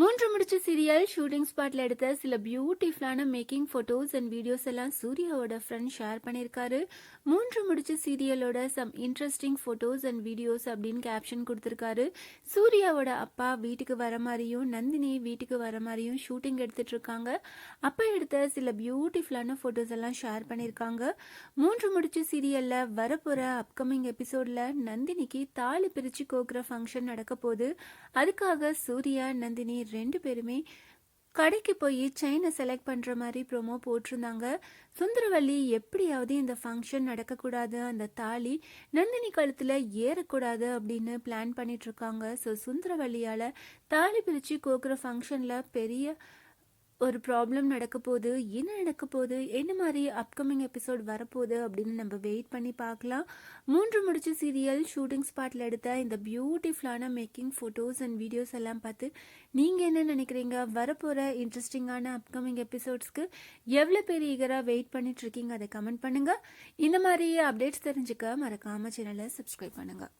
மூன்று முடிச்சு serial shooting ஸ்பாட்ல எடுத்த சில பியூட்டிஃபுல்லான மேக்கிங் ஃபோட்டோஸ் அண்ட் வீடியோஸ் எல்லாம் சூர்யாவோட ஃப்ரெண்ட் ஷேர் பண்ணியிருக்காரு மூன்று முடிச்ச சீரியலோட some interesting photos and videos அப்படின்னு கேப்ஷன் கொடுத்துருக்காரு. சூர்யாவோட அப்பா வீட்டுக்கு வர மாதிரியும் நந்தினி வீட்டுக்கு வர மாதிரியும் ஷூட்டிங் எடுத்துட்டு இருக்காங்க. அப்பா எடுத்த சில பியூட்டிஃபுல்லான ஃபோட்டோஸ் எல்லாம் ஷேர் பண்ணியிருக்காங்க மூன்று முடிச்ச சீரியல்ல வரப்போற அப்கமிங் எபிசோட்ல நந்தினிக்கு தாலி பிரிச்சு கோக்குற ஃபங்க்ஷன் நடக்க போகுது. அதுக்காக சூர்யா நந்தினி ரெண்டு பேருமே கடைக்கு போய் செயினை செலக்ட் பண்ணுற மாதிரி ப்ரோமோ போட்டிருந்தாங்க. சுந்தரவல்லி எப்படியாவது இந்த ஃபங்க்ஷன் நடக்கக்கூடாது அந்த தாலி நந்தினி கழுத்தில் ஏறக்கூடாது அப்படின்னு பிளான் பண்ணிகிட்ருக்காங்க ஸோ சுந்தரவல்லியால் தாலி பிரித்து கோக்குற ஃபங்க்ஷனில் பெரிய ஒரு ப்ராப்ளம் நடக்க போகுது என்ன நடக்க போகுது என்ன மாதிரி அப்கமிங் எபிசோட் வரப்போகுது அப்படின்னு நம்ம வெயிட் பண்ணி பார்க்கலாம். மூன்று முடிச்ச சீரியல் ஷூட்டிங் ஸ்பாட்டில் எடுத்த இந்த பியூட்டிஃபுல்லான மேக்கிங் ஃபோட்டோஸ் அண்ட் வீடியோஸ் எல்லாம் பார்த்து நீங்கள் என்ன நினைக்கிறீங்க? வரப்போகிற இன்ட்ரெஸ்டிங்கான அப்கமிங் எபிசோட்ஸ்க்கு எவ்வளோ பேர் ஈகராக வெயிட் பண்ணிட்டு இருக்கீங்க? அதை கமெண்ட் பண்ணுங்கள் இந்த மாதிரி அப்டேட்ஸ் தெரிஞ்சுக்க மறக்காம சேனலை சப்ஸ்கிரைப் பண்ணுங்கள்